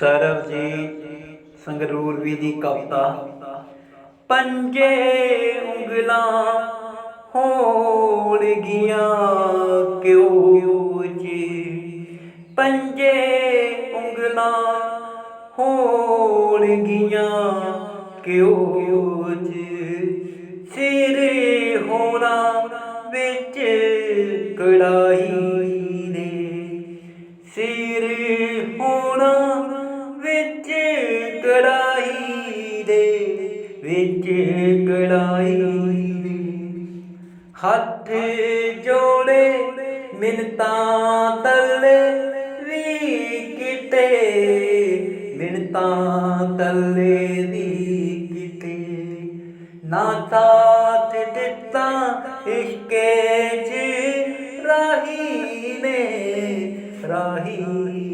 ਸਰਬਜੀਤ ਸੰਗਰੂਰਵੀ ਦੀ ਕਵਿਤਾ। ਪੰਜੇ ਉਂਗਲਾਂ ਹੋਣਗੀਆਂ ਕਿਉਂ ਜੀ? ਪੰਜੇ ਉਂਗਲਾਂ ਹੋਣਗੀਆਂ ਕਿਉਂ ਜੀ? ਸਿਰ ਹੋਣਾ ਵਿੱਚ ਕੜਾਈ ਜੇ ਕੜਾਈ ਹੱਥ ਜੋੜੇ ਮਿੰਤਾਂ ਤਲੇ ਵੀ ਕਿਤੇ। ਮਿੰਤਾਂ ਤਲੇ ਵੀ ਕਿਤੇ। ਨਾ ਤਾਤ ਦਿੱਤਾ ਇਸ਼ਕੇ ਜੀ ਰਾਹੀ ਨੇ। ਰਾਹੀ